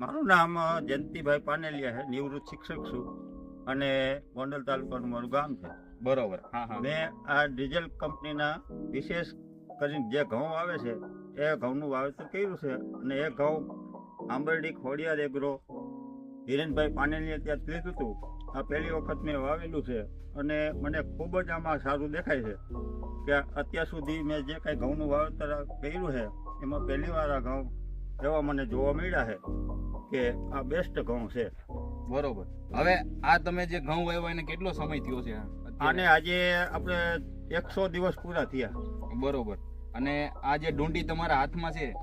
મારું નામ જયંતિભાઈ પાનેલિયા છે નિવૃત્ત શિક્ષક છું અને ગોંડલ તાલુકાનું મારું ગામ છે. બરોબર. મેં આ ડીઝલ કંપનીના વિશેષ કરીને જે ઘઉં આવે છે એ ઘઉંનું વાવેતર કર્યું છે અને એ ઘઉં આંબરડી ખોડિયાર એગ્રો હિરેનભાઈ પાનેલિયા ત્યાં લીધું હતું. આ પહેલી વખત મેં વાવેલું છે અને મને ખૂબ જ આમાં સારું દેખાય છે કે અત્યાર સુધી મેં જે કાંઈ ઘઉંનું વાવેતર કર્યું છે એમાં પહેલી વાર આ ઘઉં એવા મને જોવા મળ્યા છે કે આ બેસ્ટ ઘઉં છે. બરોબર. હવે આ તમે જે ઘઉં વાવ્યા એને કેટલો સમય થયો છે? આને આજે આપણે એકસો દિવસ પૂરા થયા. બરોબર. અને આ જે ડુંડી તમારા હાથમાં છે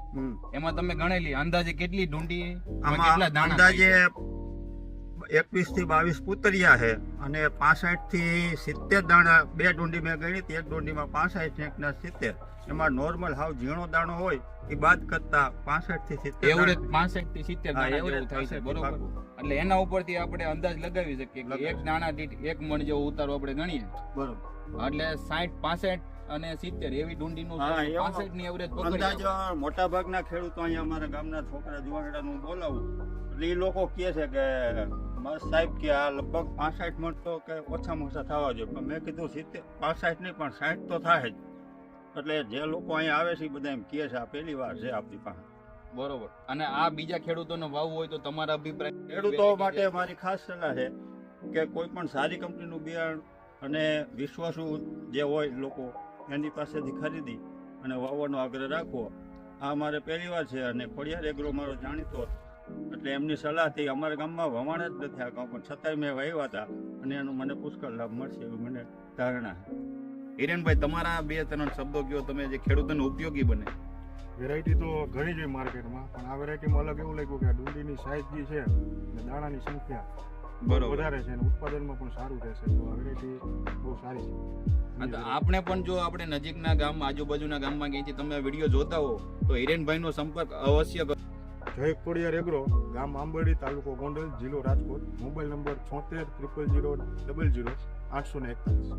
એમાં તમે ગણેલી. અંદાજે કેટલી ડુંડી? આમાં કેટલા દાણા અંદાજે થાય એકવીસથી બાવીસ પુતરિયા છે અને પાસઠથી સિત્તેર દાણા બે ડુંડી મેં ગણી હતી એક ડુંડીમાં પાસઠ એકના સિત્તેર. એમાં નોર્મલ હાવ ઝીણો દાણો હોય એ બાદ કરતા પાસઠથી સિત્તેર એવરેજ દાણા- પાંસઠથી સિત્તેર થાય છે બરોબર? એટલે એના ઉપરથી આપણે અંદાજ લગાવી શકીએ કે એક દાણા દીઠ એક મણ જેવો ઉતારો આપણે ગણીએ. બરોબર. એટલે સાઠ પાસઠ અને સિત્તેર એવી ડુંડીનું પાસઠની એવરેજ અંદાજ મોટા ભાગના ખેડૂતો અહીંયા અમારા ગામના છોકરા જુવાનડાનું બોલાવું. એટલે એ લોકો કહે છે કે સાહેબ કે આ લગભગ પાસઠ મણ તો કે ઓછામાં ઓછા થવા જોઈએ. પણ મેં કીધું સિત્તેર પાસઠ નહીં પણ સાઠ તો થાય જ. એટલે જે લોકો અહીંયા આવે છે એ બધા એમ કહે છે આ પહેલી વાર છે આપણી પાસે. બરોબર. અને આ બીજા ખેડૂતોને વાવવું હોય તો તમારા અભિપ્રાય ખેડૂતો માટે મારી ખાસ સલાહ છે કે કોઈ પણ સારી કંપનીનું બિયારણ અને વિશ્વાસુ જે હોય લોકો એની પાસેથી ખરીદી અને વાવવાનો આગ્રહ રાખવો. આ મારે પહેલી વાર છે અને ખોડિયાર એગ્રો મારો જાણીતો. એટલે એમની સલાહથી અમારા ગામમાં વવાણ જ નથી આ ગામ પણ છતાંય મેં વાવ્યા હતા અને એનો મને પુષ્કળ લાભ મળશે એવી મને ધારણા હિરેનભાઈ, તમારા બે ત્રણ શબ્દો કયો તમે જે ખેડૂતોને ઉપયોગી બને. વેરાયટી તો ઘણી જ હોય માર્કેટમાં, પણ આ વેરાયટીમાં અલગ એવું લાગ્યું કે આ ડુંડીની સાઇઝ જે છે અને દાણાની સંખ્યા વધારે છે અને ઉત્પાદનમાં પણ સારું રહેશે તો આ વેરાયટી બહુ સારી છે. આપણે પણ જો આપણે નજીકના ગામ આજુબાજુના ગામમાં ક્યાંયથી તમે વીડિયો જોતા હો તો હિરેનભાઈનો સંપર્ક અવશ્ય કરો. જય કોડિયા રેગરો ગામ આંબરડી તાલુકો ગોંડલ જિલ્લો રાજકોટ. મોબાઈલ નંબર છોતેર ત્રિપલ જીરો ડબલ જીરો આઠસો ને એકતાલીસ.